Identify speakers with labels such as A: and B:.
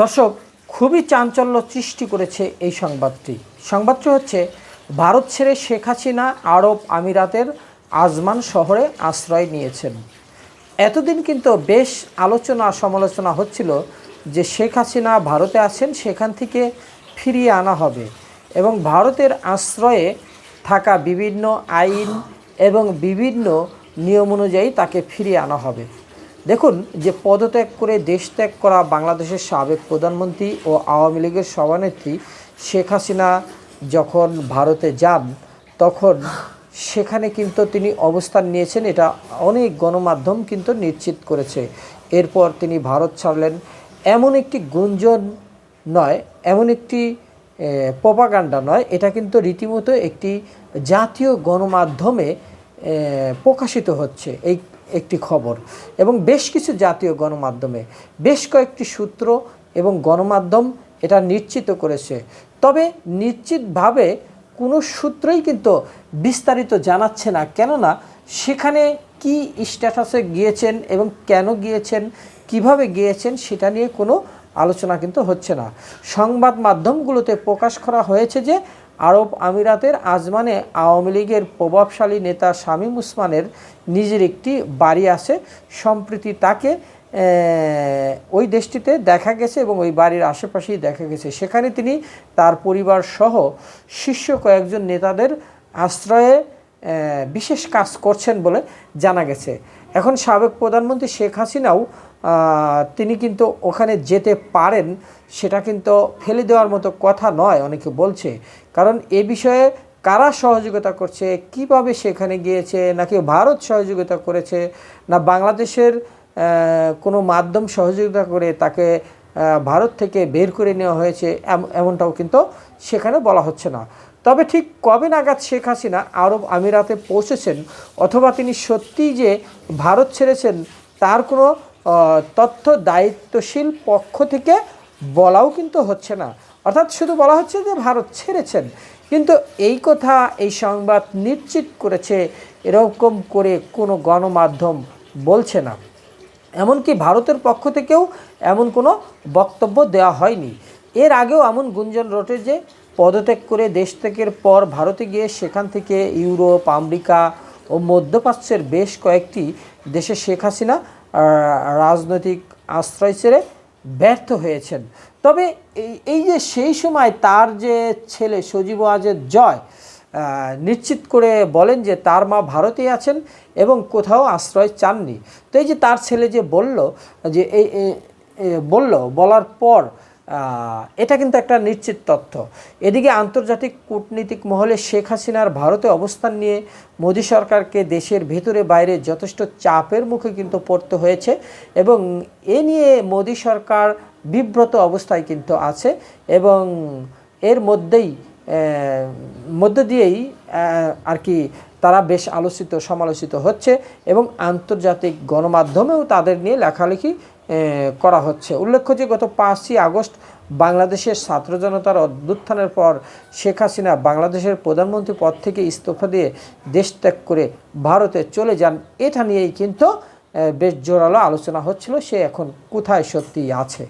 A: দর্শক, খুবই চাঞ্চল্য সৃষ্টি করেছে এই সংবাদটি। সংবাদটি হচ্ছে, ভারত ছেড়ে শেখ হাসিনা আরব আমিরাতের আজমান শহরে আশ্রয় নিয়েছেন। এতদিন কিন্তু বেশ আলোচনা, সমালোচনা হচ্ছিল যে শেখ হাসিনা ভারতে আছেন, সেখান থেকে ফিরিয়ে আনা হবে এবং ভারতের আশ্রয়ে থাকা বিভিন্ন আইন এবং বিভিন্ন নিয়ম অনুযায়ী তাকে ফিরিয়ে আনা হবে। দেখুন যে পদত্যাগ করে দেশ ত্যাগ করা বাংলাদেশের সাবেক প্রধানমন্ত্রী ও আওয়ামী লীগের সভানেত্রী শেখ হাসিনা যখন ভারতে যান, তখন সেখানে কিন্তু তিনি অবস্থান নিয়েছেন, এটা অনেক গণমাধ্যম কিন্তু নিশ্চিত করেছে। এরপর তিনি ভারত ছাড়লেন। এমন একটি গুঞ্জন নয়, এমন একটি প্রপাগান্ডা নয়, এটা কিন্তু রীতিমতো একটি জাতীয় গণমাধ্যমে প্রকাশিত হচ্ছে। এই একটি খবর এবং বেশ কিছু জাতীয় গণমাধ্যমে বেশ কয়েকটি সূত্র এবং গণমাধ্যম এটা নিশ্চিত করেছে। তবে নিশ্চিতভাবে কোনো সূত্রই কিন্তু বিস্তারিত জানাচ্ছে না। কেননা সেখানে কি স্ট্যাটাসে গিয়েছেন এবং কেন গিয়েছেন, কীভাবে গিয়েছেন সেটা নিয়ে কোনো আলোচনা কিন্তু হচ্ছে না। সংবাদ মাধ্যমগুলোতে প্রকাশ করা হয়েছে যে আরব আমিরাতের আজমানে আওয়ামী লীগের প্রভাবশালী নেতা শামীম উসমানের নিজের একটি বাড়ি আছে। সম্প্রতি তাকে ওই দেশটিতে দেখা গেছে এবং ওই বাড়ির আশেপাশেই দেখা গেছে। সেখানে তিনি তার পরিবার সহ শীর্ষ কয়েকজন নেতাদের আশ্রয়ে বিশেষ কাজ করছেন বলে জানা গেছে। এখন সাবেক প্রধানমন্ত্রী শেখ হাসিনাও তিনি কিন্তু ওখানে যেতে পারেন, সেটা কিন্তু ফেলে দেওয়ার মতো কথা নয়, অনেকে বলছে। কারণ এ বিষয়ে কারা সহযোগিতা করছে, কীভাবে সেখানে গিয়েছে, নাকি ভারত সহযোগিতা করেছে, না বাংলাদেশের কোনো মাধ্যম সহযোগিতা করে তাকে ভারত থেকে বের করে নেওয়া হয়েছে এমনটাও কিন্তু সেখানে বলা হচ্ছে না। তবে ঠিক কবে নাগাদ শেখ হাসিনা আরব আমিরাতে পৌঁছেছেন, অথবা তিনি সত্যিই যে ভারত ছেড়েছেন, তার কোনো তথ্য দায়িত্বশীল পক্ষ থেকে বলাও কিন্তু হচ্ছে না। অর্থাৎ শুধু বলা হচ্ছে যে ভারত ছেড়েছেন। কিন্তু এই কথা, এই সংবাদ নিশ্চিত করেছে, এরকম করে কোনো গণমাধ্যম বলছে না। এমনকি ভারতের পক্ষ থেকেও এমন কোনো বক্তব্য দেওয়া হয়নি। এর আগেও এমন গুঞ্জন রটে যে পদত্যাগ করে দেশ ত্যাগের পর ভারতে গিয়ে সেখান থেকে ইউরোপ, আমেরিকা ও মধ্যপ্রাচ্যের বেশ কয়েকটি দেশে শেখ হাসিনা রাজনৈতিক আশ্রয় ছেড়ে ব্যর্থ হয়েছেন। তবে এই যে সেই সময় তার যে ছেলে সজীব আজের জয় নিশ্চিত করে বলেন যে তার মা ভারতেই আছেন এবং কোথাও আশ্রয় চাননি। তো এই যে তার ছেলে যে বলল, যে এই বলল, বলার পর এটা কিন্তু একটা নিশ্চিত তথ্য। এদিকে আন্তর্জাতিক কূটনীতিক মহলে শেখ হাসিনার ভারতে অবস্থান নিয়ে মোদী সরকারকে দেশের ভেতরে বাইরে যথেষ্ট চাপের মুখে কিন্তু পড়তে হয়েছে এবং এ নিয়ে মোদি সরকার বিব্রত অবস্থায় কিন্তু আছে এবং এর মধ্যেই মধ্য দিয়েই আর কি তারা বেশ আলোচিত, সমালোচিত হচ্ছে এবং আন্তর্জাতিক গণমাধ্যমেও তাদের নিয়ে লেখালেখি করা হচ্ছে। উল্লেখ্য যে গত পাঁচই আগস্ট বাংলাদেশের ছাত্র জনতার অভ্যুত্থানের পর শেখ হাসিনা বাংলাদেশের প্রধানমন্ত্রী পদ থেকে ইস্তফা দিয়ে দেশ ত্যাগ করে ভারতে চলে যান, এটা নিয়েই কিন্তু বেশ জোরালো আলোচনা হচ্ছিল, সে এখন কোথায় সত্যিই আছে?